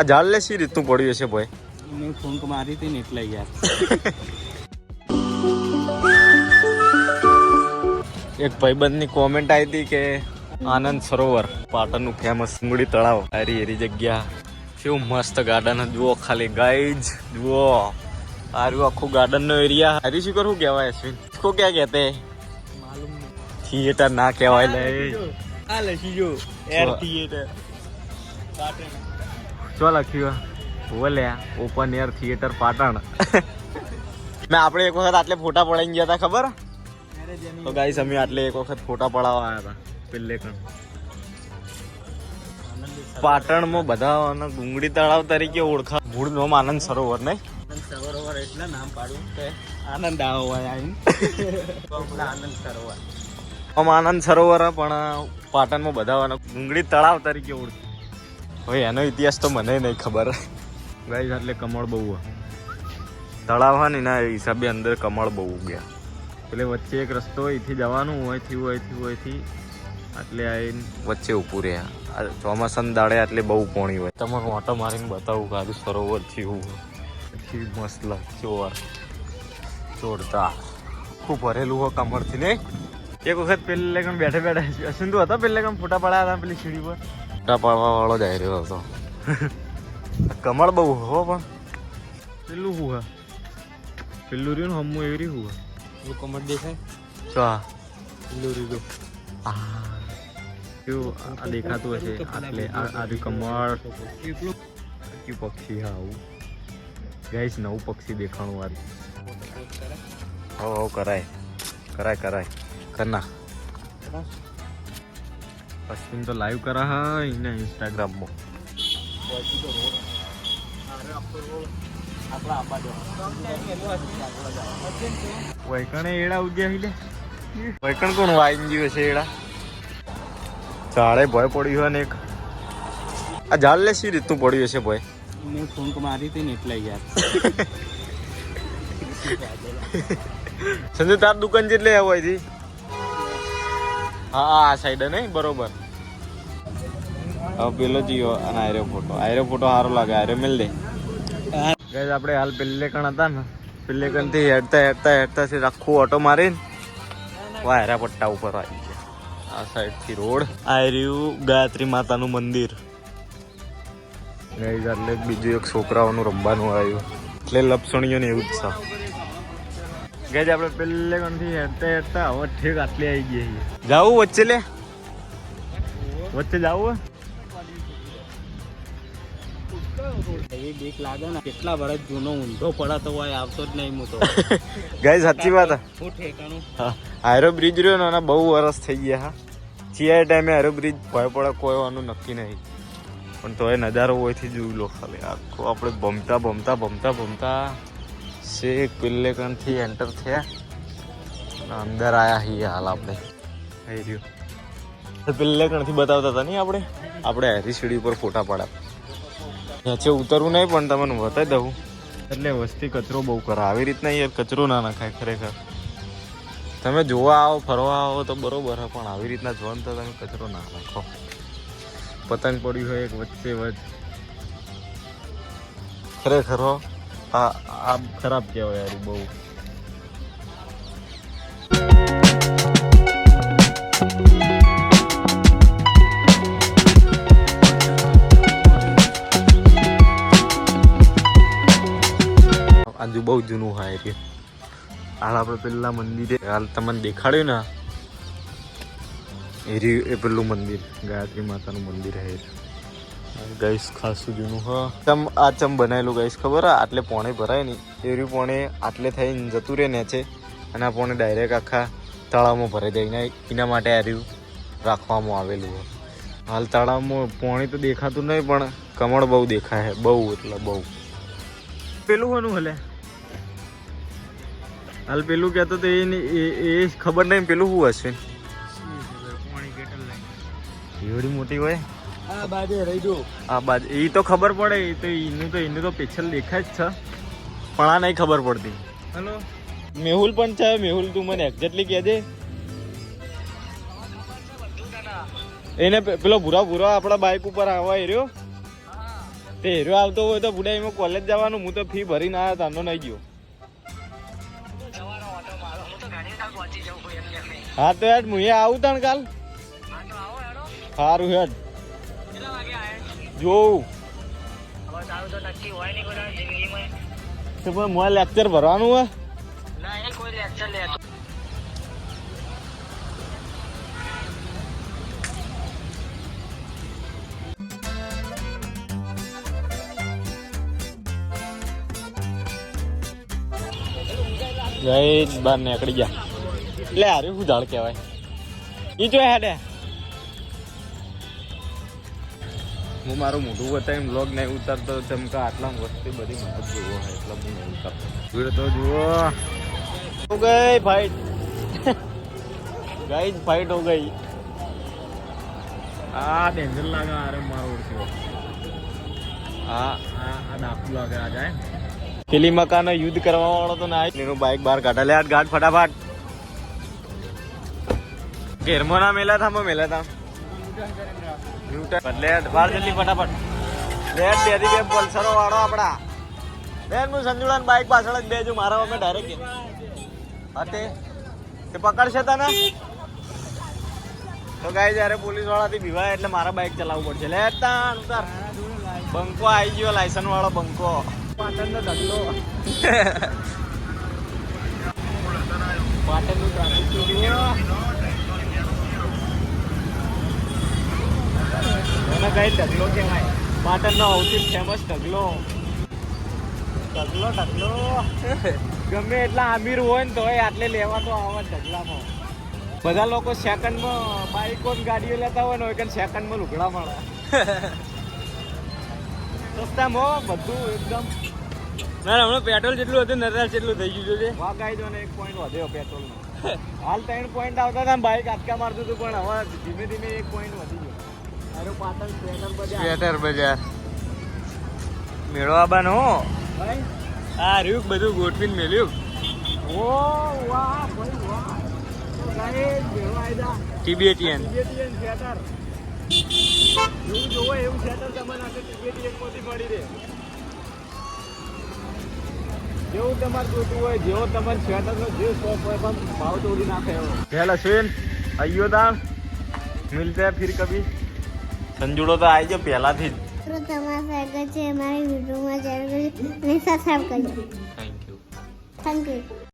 આ ઝાડ લે સી રીતનું પડ્યું છે ભાઈ? મેં ફૂંક મારી હતી ને એટલે યાર. એક ભાઈબંધની કોમેન્ટ આવી હતી કે આનંદ સરોવર પાટણનું ફેમસ સુંગડી તળાવ. હારી હેરી જગ્યા. કેવું મસ્ત ગાર્ડન જુઓ ખાલી ગાઈજ જુઓ. આરું આખું ગાર્ડનનો એરિયા હારી શું કરવું કેવાય અશ્વિન? કો ક્યાં કહેતે? થિયેટર ના કહેવાય લે આ લખી એર થિયેટર પાટણ શું લખ્યું બોલે ઓપન એર થિયેટર પાટણ. મેં આપણે એક વખત આટલે ફોટા પડાઈને ગયા હતા ખબર? તો ગાઈસ અમે આટલે એક વખત ફોટા પડાવવા આવ્યા હતા પેલે કણ. પાટણમાં બધા ડુંગળી તળાવ તરીકે ઓળખા મૂળ નામ આનંદ સરોવર નહીં? સરોવર એટલે નામ પાડ્યું કે આનંદ આવો હોય આવીને આનંદ સરોવર. આમ આનંદ સરોવર હે, પણ પાટણમાં બધા ડુંગળી તળાવ તરીકે ઓળખે હવે એનો ઇતિહાસ તો મને નહીં ખબર. ગાઈસ એટલે કમળ બહુ. તળાવ હા ને એના હિસાબે અંદર કમળ બહુ ગયા એટલે વચ્ચે એક રસ્તો અહીંથી જવાનું હોયથી હોયથી હોયથી એટલે આવીને વચ્ચે ઊભું રહ્યા આ ચોમાસાના દાડે એટલે બહુ પોણી હોય. તમારું ઓટો મારીને બતાવું કે આજુ સરોવર થયું પછી મસ્ત ચોર ચોરતા ખૂબ ભરેલું હોય કમરથી ને એક વખત પેલે કણ બેઠે બેઠે અશ્વિન હતા હતો? પેલે કણ ફોટા પડાયા હતા પેલી સીડી પર? ફોટા પાડવા વાળો જાય રહ્યો હતો કમળ બહુ હો પણ પેલું હું હે પેલું રહ્યું ને હમું એવી રહ્યું હે પેલું કમળ દેખાય હા પેલું રહ્યું કેવું આ દેખાતું હશે આટલે આ કમળ કયું પક્ષી હા આવું ગાઈસ નવું પક્ષી દેખાણું વાત હો હો કરાય કરાય કરાય કરના અશ્વિન તો લાઈવ કરા હા એને ઇન્સ્ટાગ્રામમાં વૈકણે એડા ઉગ્યા હિલે વૈકણ કોણ વાઈન ગયું છે એડા? ઝાડે ભય પડ્યું હોય ને એક. આ ઝાડ લે સી રીતનું પડ્યું છે ભાઈ મેં ફોન મારી હતી ને એટલે યાર. સંજય તાર દુકાન જેટલે આવો અહીંથી. હા આ સાઈડ નહીં બરોબર. હવે પેલો જીઓ અને આયરો ફોટો આયરો ફોટો સારો લાગે આયરો મિલ દે. ગાઈસ આપણે હાલ પિલ્લેકણ કણ હતા ને, પેલે કણથી હેડતા હેડતા હેડતા છે, આખું ઓટો મારીને વાયરા પટ્ટા ઉપર આવી ગયા. આ સાઈડથી રોડ. આયર્યું ગાયત્રી માતાનું મંદિર. ગાઈસ એટલે બીજું એક છોકરાઓનું રમવાનું આવ્યું. એટલે લપસણીઓ ને એવું જ છે. ગેજ આપણે પેલે કોણથી હેડતા હેડતા હવે ઠેક આટલી આવી ગઈ છે. જાવું વચ્ચે લે. વચ્ચે જાવું કેટલા વર્ષ જૂનો ઊંધો પડાતો હોય આવતો જ નહીં હું તો ગાય સાચી વાત હે. હું ઠેકાણું? હા. બ્રિજ રહ્યો ને બહુ વરસ થઈ ગયા હા. ચિયા ટાઈમે હાયરો બ્રિજ ભય પડે કોઈ વાનું નક્કી નહીં. પણ તોય નજારો હોયથી જોઈ લો ખાલી. આખો આપણે ભમતા ભમતા ભમતા ભમતા શેક પેલે એન્ટર થયા. અંદર આયા છીએ હાલ આપણે. થઈ રહ્યું. પેલે કણથી બતાવતા હતા નહીં આપણે? આપણે હેરી સીડી ઉપર ફોટા પાડ્યા. નીચે ઉતરવું નહીં પણ તમને બતાવી દઉં. એટલે વસ્તી કચરો બહુ કરે. આવી રીતના યાર કચરો ના નાખાય ખરેખર. તમે જોવા આવો ફરવા આવો તો બરોબર હે પણ આવી રીતના જોવાનું તો તમે કચરો ના નાખો. પતંગ પડ્યું હોય એક વચ્ચે વચ્ચે. ખરેખર આ આ ખરાબ કહેવાય યાર બહુ. આજુ બહુ જૂનું હોય છે હાલ આપણે પેલા મંદિરે હાલ તમને દેખાડ્યું ને? એ પેલું મંદિર, ગાયત્રી માતાનું મંદિર છે ગાઈસ ખાસું જૂનું હા. ચમ આ ચમ બનાવેલું ગાઈસ ખબર હા આટલે પોણે ભરાય નહીં. એર્યું પોણે આટલે થઈને જતું રહે ને છે. અને આ પોણે ડાયરેક્ટ આખા તળાવમાં ભરાઈ જાય. એના એના માટે આ રહ્યું રાખવામાં આવેલું હોય. હાલ તળાવમાં પોણી તો દેખાતું નહીં પણ કમળ બહુ દેખાય. છે બહુ એટલે બહુ. પેલું કોનું હલે? હાલ પેલું કહેતો તો એ એ એ ખબર નહીં પેલું શું હશે. એવડી મોટી હોય? આ બાજે રહી આ બાદ એ તો ખબર પડે એ તો એનું તો એનું તો પિક્ચર દેખાય જ છે. પણ આ નહીં ખબર પડતી. હલો? મેહુલ પણ છે મેહુલ તું મને એક્ઝેક્ટલી કહેજે એને પેલો ભૂરા ભૂરા આપણા બાઇક ઉપર આવવા રહ્યો તે હેરો આવતો હોય તો બુડાઈમાં કોલેજ જવાનું હું તો ફી ભરીને આવ્યા તાનો નહીં ગયો. હા તો યાર હું આવું તણ કાલ? સારું હેડ. જોઉં. તો પણ મોય લેક્ચર ભરવાનું હોય જય બાર નીકળી ગયા. એટલે હારે શું ઝાડ કહેવાય? ઈ જો હેડે. હું મારું મોઢું બતાવીને બ્લોગ નહીં ઉતારતો કે આટલા વસ્તી બધી મદદ જોવો હોય એટલે હું નહીં ઉતારતો. ભીડ તો જુઓ. ગઈ ફાઈટ ગઈ ફાઈટ હો ગઈ. આ ડેન્જર લાગે અરે મારો ઓળખ્યો આ આ ડાકુ લાગે આ જાય. પેલી મકાનો યુદ્ધ કરવા વાળો તો ના એનું બાઈક બહાર કાઢા. લે આ ગાઢ ફટાફટ. ઘેરમાં ના મેલા થા મેલા થા ન્યૂટન બદલે બહાર જલ્દી ફટાફટ. લેટ બેથી પલ્સરો વાળો આપડા બેન હું સંજુલાન બાઈક પાછળ જ બેજુ મારા વગર ડાયરેક્ટ હા તે. પકડશે તને? તો ગાય જ્યારે પોલીસ વાળાથી બીવાય એટલે મારા બાઈક ચલાવવું પડશે. લે તાણ ઉતાર. બંકો આવી ગયો લાયસન્સ વાળો બંકો. પાટણનો ધંધો. પાટણનું ટ્રાફિક કઈ ઢગલો કહેવાય. પાટણનો સૌથી ફેમસ ઢગલો. ઢગલો ઢગલો. ગમે એટલા અમીર હોય ને તોય આટલે લેવા તો આવે ઢગલામાં. બધા લોકો સેકન્ડમાં બાઈકો ગાડીઓ લેતા હોય ને હોય કે સેકન્ડમાં લુગડા મળે. રસ્તામાં બધું એકદમ. ના હમણાં પેટ્રોલ જેટલું હતું નરાજ જેટલું થઈ ગયું છે. વાગાઈ જો ને એક પોઈન્ટ વધ્યો પેટ્રોલનો. હાલ ત્રણ પોઈન્ટ આવતા હતા બાઇક આટકા મારતું હતું પણ હવે ધીમે ધીમે એક પોઈન્ટ વધી સ્વેટર બજાર. સ્વેટર બજાર. મેળો આબાનો ભાઈ? આ રહ્યું બધું ગોઠવીને મેલ્યું? ઓ વાહ ભાઈ વાહ. તો આયદા. ટિબેટિયન ટિબેટિયન જેવું એવું સ્વેટર તમને આખે માંથી મળી રહે. જેવું તમારે જોતું હોય જેવો તમારે થિયેટરનો જે શોખ હોય પણ ભાવ તોડી નાખે એવો. હેલ અશ્વિન આઈયો મિલતે ફિર કભી. સંજુડો તો આવી ગયો પહેલાથી જ. મિત્રો તમારા સ્વાગત છે મારી વિડીયોમાં જરૂર અને સબસ્ક્રાઈબ કરજો. Thank you thank you